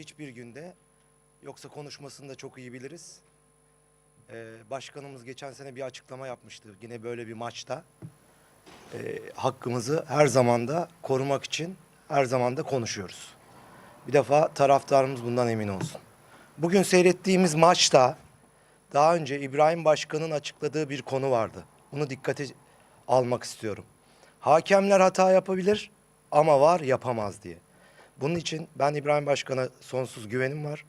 hiçbir günde yoksa konuşmasını da çok iyi biliriz. Ee, başkanımız geçen sene bir açıklama yapmıştı yine böyle bir maçta. Ee, hakkımızı her zaman da korumak için her zaman da konuşuyoruz. Bir defa taraftarımız bundan emin olsun. Bugün seyrettiğimiz maçta daha önce İbrahim Başkan'ın açıkladığı bir konu vardı. Bunu dikkate almak istiyorum. Hakemler hata yapabilir ama var yapamaz diye. Bunun için ben İbrahim Başkan'a sonsuz güvenim var.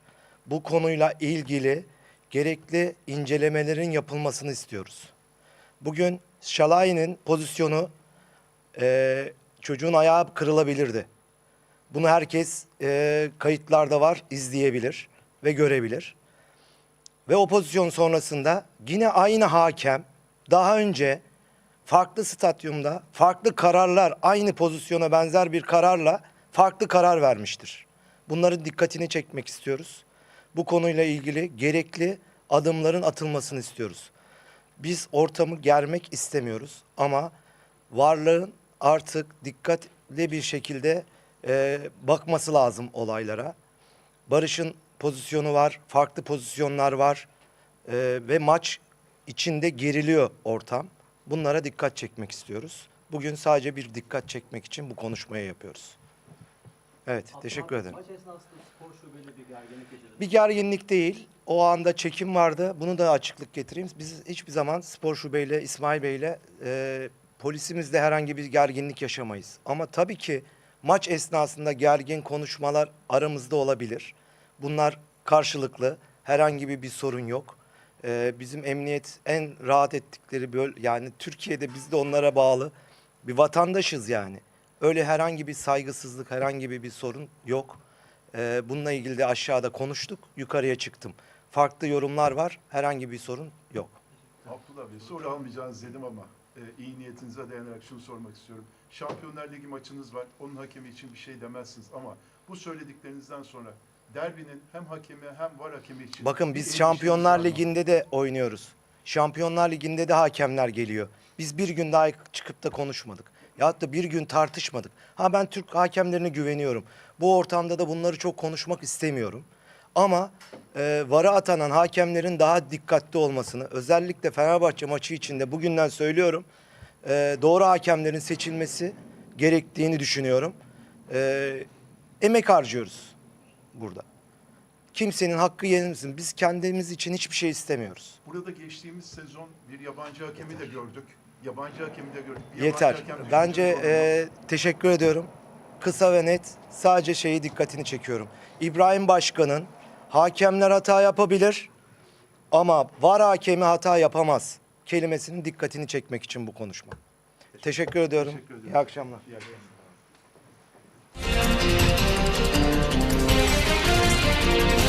Bu konuyla ilgili gerekli incelemelerin yapılmasını istiyoruz. Bugün Şalay'ın pozisyonu eee, çocuğun ayağı kırılabilirdi. Bunu herkes eee, kayıtlarda var, izleyebilir ve görebilir. Ve o pozisyon sonrasında yine aynı hakem daha önce farklı stadyumda farklı kararlar aynı pozisyona benzer bir kararla farklı karar vermiştir. Bunların dikkatini çekmek istiyoruz. Bu konuyla ilgili gerekli adımların atılmasını istiyoruz. Biz ortamı germek istemiyoruz ama varlığın artık dikkatli bir şekilde eee, bakması lazım olaylara. Barış'ın pozisyonu var, farklı pozisyonlar var Ee, ve maç içinde geriliyor ortam. Bunlara dikkat çekmek istiyoruz. Bugün sadece bir dikkat çekmek için bu konuşmayı yapıyoruz. Evet, teşekkür ederim. Maç esnasında spor şubeli bir gerginlik yaşadı. Bir gerginlik değil. O anda çekim vardı. Bunu da açıklık getireyim. Biz hiçbir zaman spor şubeyle, İsmail Bey'le e, polisimizle herhangi bir gerginlik yaşamayız. Ama tabii ki maç esnasında gergin konuşmalar aramızda olabilir. Bunlar karşılıklı. Herhangi bir, bir sorun yok. E, bizim emniyet en rahat ettikleri böl yani Türkiye'de biz de onlara bağlı bir vatandaşız yani. Öyle herhangi bir saygısızlık, herhangi bir, bir sorun yok. Ee, bununla ilgili de aşağıda konuştuk. Yukarıya çıktım. Farklı yorumlar var. Herhangi bir sorun yok. Abdullah Bey soru almayacağınız dedim ama e, iyi niyetinize dayanarak şunu sormak istiyorum. Şampiyonlar Ligi maçınız var. Onun hakemi için bir şey demezsiniz ama bu söylediklerinizden sonra derbinin hem hakemi hem var hakemi için Bakın bir biz endişeniz Şampiyonlar var mı? Ligi'nde de oynuyoruz. Şampiyonlar Ligi'nde de hakemler geliyor. Biz bir gün daha çıkıp da konuşmadık. Ya da bir gün tartışmadık. Ha ben Türk hakemlerine güveniyorum. Bu ortamda da bunları çok konuşmak istemiyorum. Ama e, vara atanan hakemlerin daha dikkatli olmasını, özellikle Fenerbahçe maçı içinde bugünden söylüyorum. e, doğru hakemlerin seçilmesi gerektiğini düşünüyorum. E, emek harcıyoruz burada. Kimsenin hakkı yenilmesin. Biz kendimiz için hiçbir şey istemiyoruz. Burada geçtiğimiz sezon bir yabancı hakemi de gördük. Yabancı hakemi de gördük. Bir Yeter. Bence e, teşekkür ediyorum. Kısa ve net sadece şeyi dikkatini çekiyorum. İbrahim Başkan'ın hakemler hata yapabilir ama var hakemi hata yapamaz kelimesinin dikkatini çekmek için bu konuşma. Teşekkür, ediyorum. Teşekkür. İyi akşamlar. İyi akşamlar. Thank you.